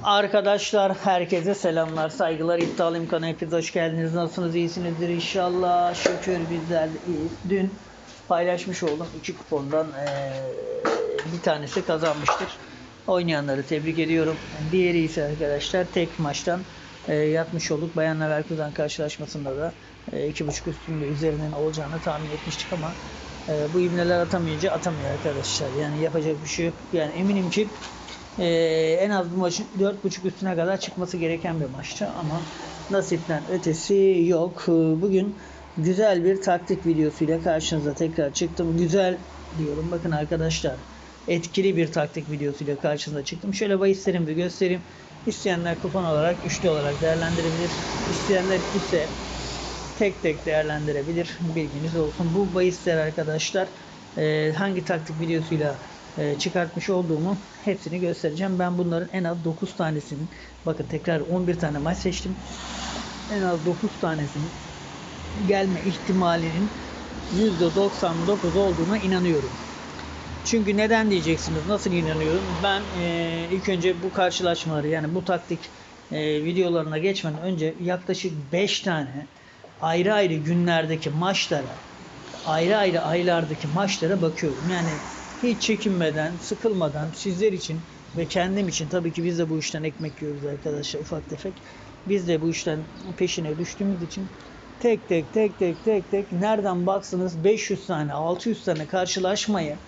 Arkadaşlar herkese selamlar, saygılar, iptal imkanı hepiniz hoş geldiniz. Nasılsınız, iyisinizdir inşallah. Şükür de iyiyiz. Dün paylaşmış oldum iki kupondan eee, bir tanesi kazanmıştır. Oynayanları tebrik ediyorum. Diğeri ise arkadaşlar tek maçtan eee, yatmış olduk. Bayanlar Leverkusen karşılaşmasında da eee, iki buçuk üstünlüğü üzerinden olacağını tahmin etmiştik ama eee, bu ibneler atamayınca atamıyor arkadaşlar. Yani yapacak bir şey yok. Yani eminim ki ee, en az bu maçın 4.5 üstüne kadar çıkması gereken bir maçtı ama nasipten ötesi yok. Ee, Bugün güzel bir taktik videosuyla karşınıza tekrar çıktım. Güzel diyorum bakın arkadaşlar. Etkili bir taktik videosuyla karşınıza çıktım. Şöyle bahislerimi bir göstereyim. İsteyenler kupon olarak üçlü olarak değerlendirebilir. İsteyenler ise tek tek değerlendirebilir. Bilginiz olsun. Bu bahisler arkadaşlar e, hangi taktik videosuyla e, çıkartmış olduğumu hepsini göstereceğim. Ben bunların en az 9 tanesinin bakın tekrar 11 tane maç seçtim. En az 9 tanesinin gelme ihtimalinin %99 olduğuna inanıyorum. Çünkü neden diyeceksiniz? Nasıl inanıyorum? Ben e, ilk önce bu karşılaşmaları yani bu taktik e, videolarına geçmeden önce yaklaşık 5 tane ayrı ayrı günlerdeki maçlara ayrı ayrı aylardaki maçlara bakıyorum. Yani hiç çekinmeden, sıkılmadan sizler için ve kendim için tabii ki biz de bu işten ekmek yiyoruz arkadaşlar ufak tefek. Biz de bu işten peşine düştüğümüz için tek tek tek tek tek tek nereden baksanız 500 tane 600 tane karşılaşmayı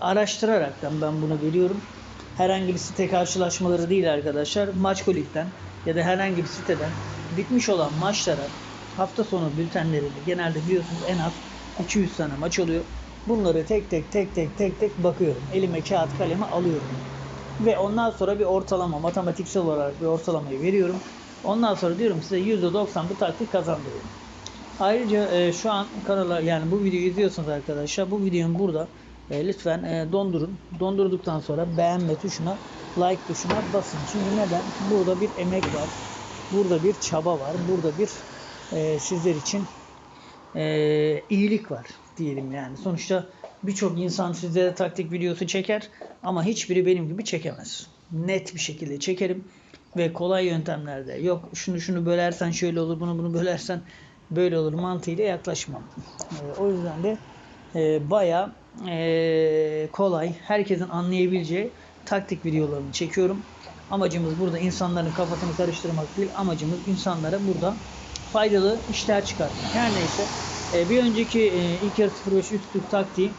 araştıraraktan ben bunu biliyorum. Herhangi bir site karşılaşmaları değil arkadaşlar. Maçkolik'ten ya da herhangi bir siteden bitmiş olan maçlara hafta sonu bültenlerinde genelde biliyorsunuz en az 200 tane maç oluyor. Bunları tek tek tek tek tek tek bakıyorum. Elime kağıt kalemi alıyorum. Ve ondan sonra bir ortalama matematiksel olarak bir ortalamayı veriyorum. Ondan sonra diyorum size %90 bu taktik kazandırıyorum. Ayrıca e, şu an kanala yani bu videoyu izliyorsunuz arkadaşlar. Bu videonun burada e, lütfen e, dondurun. Dondurduktan sonra beğenme tuşuna, like tuşuna basın. Çünkü neden? Burada bir emek var. Burada bir çaba var. Burada bir e, sizler için e, iyilik var diyelim yani. Sonuçta birçok insan sizlere taktik videosu çeker ama hiçbiri benim gibi çekemez. Net bir şekilde çekerim ve kolay yöntemlerde yok şunu şunu bölersen şöyle olur bunu bunu bölersen böyle olur mantığıyla yaklaşmam. E, o yüzden de e, baya e, kolay herkesin anlayabileceği taktik videolarını çekiyorum. Amacımız burada insanların kafasını karıştırmak değil. Amacımız insanlara burada faydalı işler çıkartmak. Her neyse e, bir önceki e, ilk yarı 05 üstlük taktiği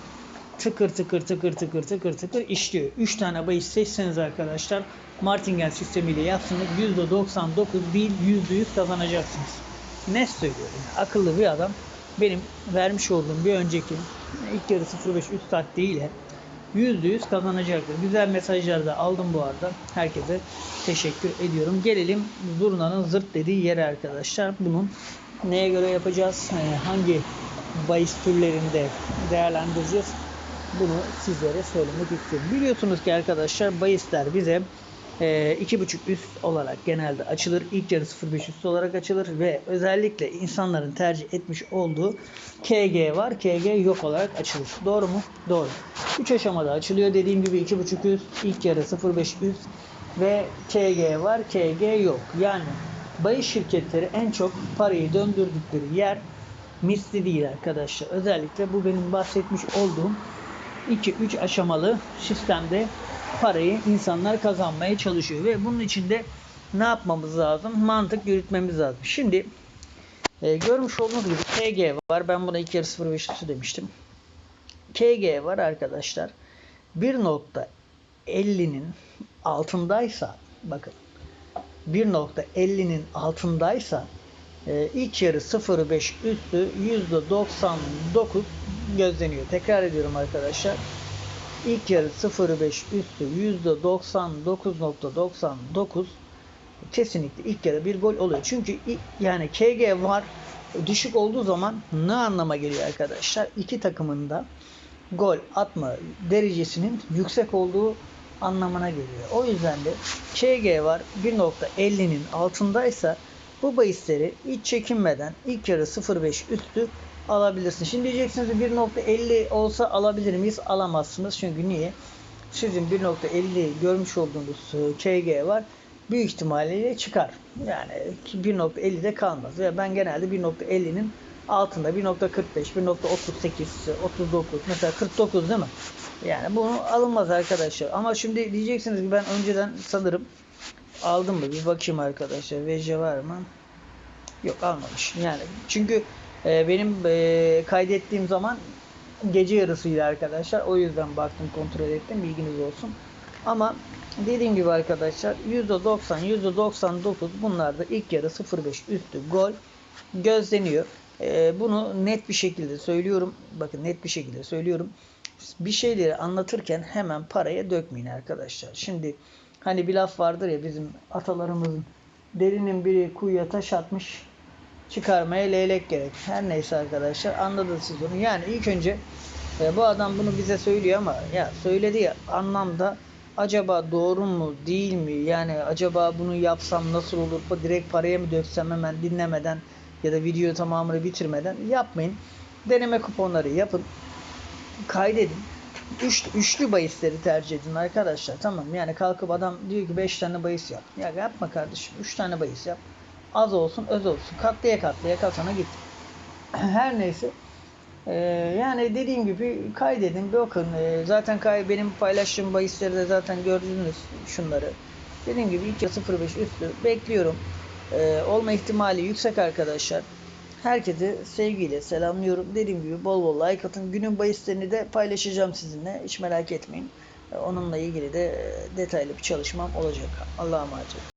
tıkır tıkır tıkır tıkır tıkır tıkır işliyor. 3 tane bahis seçseniz arkadaşlar Martingale sistemiyle yapsanız %99 değil %100 kazanacaksınız. Ne söylüyorum? Yani akıllı bir adam benim vermiş olduğum bir önceki ilk yarı 05 üst taktiğiyle %100 kazanacaktır. Güzel mesajlar da aldım bu arada. Herkese teşekkür ediyorum. Gelelim zurnanın zırt dediği yere arkadaşlar. Bunun neye göre yapacağız? Ee, hangi bahis türlerinde değerlendireceğiz? Bunu sizlere söylemek istiyorum. Biliyorsunuz ki arkadaşlar bahisler bize e, iki buçuk üst olarak genelde açılır. İlk yarı 0.5 üst olarak açılır ve özellikle insanların tercih etmiş olduğu KG var. KG yok olarak açılır. Doğru mu? Doğru. 3 aşamada açılıyor. Dediğim gibi iki buçuk üst, ilk yarı 0.5 üst ve KG var. KG yok. Yani bahis şirketleri en çok parayı döndürdükleri yer misli değil arkadaşlar. Özellikle bu benim bahsetmiş olduğum 2-3 aşamalı sistemde parayı insanlar kazanmaya çalışıyor ve bunun için de ne yapmamız lazım? Mantık yürütmemiz lazım. Şimdi e, görmüş olduğunuz gibi KG var. Ben buna 2 yarı 0.5 demiştim. KG var arkadaşlar. 1.50'nin altındaysa bakın 1.50'nin altındaysa e, ilk yarı 0.5 üstü %99 gözleniyor. Tekrar ediyorum arkadaşlar. İlk yarı 0.5 üstü %99.99 kesinlikle ilk yarı bir gol oluyor. Çünkü yani KG var düşük olduğu zaman ne anlama geliyor arkadaşlar? İki takımın da gol atma derecesinin yüksek olduğu anlamına geliyor. O yüzden de KG var 1.50'nin altındaysa bu bahisleri hiç çekinmeden ilk yarı 0.5 üstü alabilirsin. Şimdi diyeceksiniz 1.50 olsa alabilir miyiz? Alamazsınız. Çünkü niye? Sizin 1.50 görmüş olduğunuz KG var. büyük ihtimalle çıkar. Yani 1.50'de kalmaz. Ve ben genelde 1.50'nin altında 1.45, 1.38, 39 mesela 49 değil mi? Yani bunu alınmaz arkadaşlar. Ama şimdi diyeceksiniz ki ben önceden sanırım aldım mı? Bir bakayım arkadaşlar. VC var mı? Yok almamış. Yani çünkü e, benim e, kaydettiğim zaman gece yarısıydı arkadaşlar. O yüzden baktım kontrol ettim. Bilginiz olsun. Ama dediğim gibi arkadaşlar %90, %99 bunlarda ilk yarı 0.5 üstü gol gözleniyor. E, bunu net bir şekilde söylüyorum. Bakın net bir şekilde söylüyorum. Bir şeyleri anlatırken hemen paraya dökmeyin arkadaşlar. Şimdi hani bir laf vardır ya bizim atalarımızın derinin biri kuyuya taş atmış çıkarmaya leylek gerek. Her neyse arkadaşlar anladınız siz onu. Yani ilk önce e, bu adam bunu bize söylüyor ama ya söyledi anlamda acaba doğru mu değil mi? Yani acaba bunu yapsam nasıl olur? Direkt paraya mı döksem hemen dinlemeden ya da video tamamını bitirmeden yapmayın. Deneme kuponları yapın. Kaydedin. Üç, üçlü bahisleri tercih edin arkadaşlar. Tamam yani kalkıp adam diyor ki 5 tane bahis yap. Ya yapma kardeşim. 3 tane bahis yap. Az olsun öz olsun. Katlaya katlaya kasana git. Her neyse. Ee, yani dediğim gibi kaydedin bakın Ee, zaten kay benim paylaştığım bahisleri de zaten gördünüz şunları. Dediğim gibi 2.05 üstü bekliyorum. Ee, olma ihtimali yüksek arkadaşlar. Herkese sevgiyle selamlıyorum. Dediğim gibi bol bol like atın. Günün bahislerini de paylaşacağım sizinle. Hiç merak etmeyin. Onunla ilgili de e, detaylı bir çalışmam olacak. Allah'a emanet olun.